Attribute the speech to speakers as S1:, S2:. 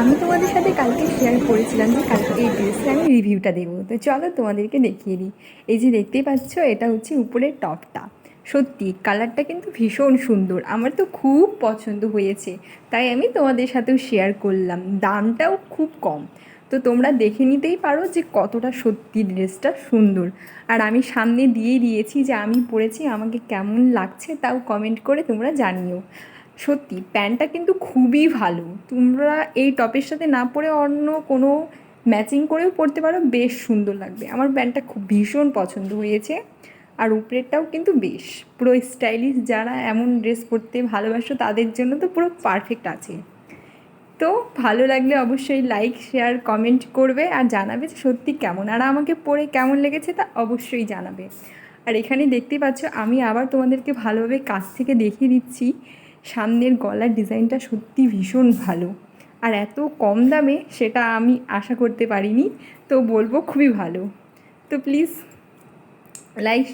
S1: আমি তোমাদের সাথে কালকে শেয়ার করেছিলাম যে কালকে এই ড্রেসটা আমি রিভিউটা দেবো। তো চলো তোমাদেরকে দেখিয়ে দিই। এই যে দেখতেই পাচ্ছ, এটা হচ্ছে উপরের টপটা সত্যি কালারটা কিন্তু ভীষণ সুন্দর। আমার তো খুব পছন্দ হয়েছে। তাই আমি তোমাদের সাথেও শেয়ার করলাম। দামটাও খুব কম। তো তোমরা দেখে নিতেই পারো যে কতটা সত্যি ড্রেসটা সুন্দর। আর আমি সামনে দিয়েই দিয়েছি যে আমি পরেছি, আমাকে কেমন লাগছে তাও কমেন্ট করে তোমরা জানিও। সত্যি, প্যান্টটা কিন্তু খুবই ভালো। তোমরা এই টপের সাথে না পরে অন্য কোনো ম্যাচিং করেও পরতে পারো, বেশ সুন্দর লাগবে। আমার প্যান্টটা খুব ভীষণ পছন্দ হয়েছে। আর উপরেরটাও কিন্তু বেশ। পুরো স্টাইলিশ যারা এমন ড্রেস পরতে ভালোবাসো, তাদের জন্য তো পুরো পারফেক্ট আছে। তো ভালো লাগলে অবশ্যই লাইক, শেয়ার, কমেন্ট করবে আর জানাবে যে সত্যি কেমন। আর আমাকে পরে কেমন লেগেছে তা অবশ্যই জানাবে। আর এখানে দেখতে পাচ্ছ, আমি আবার তোমাদেরকে ভালোভাবে কাছ থেকে দেখিয়ে দিচ্ছি। সামনের গলার ডিজাইনটা সত্যি ভীষণ ভালো। আর এত কম দামে সেটা আমি আশা করতে পারিনি, তো বলব খুবই ভালো। তো প্লিজ লাইক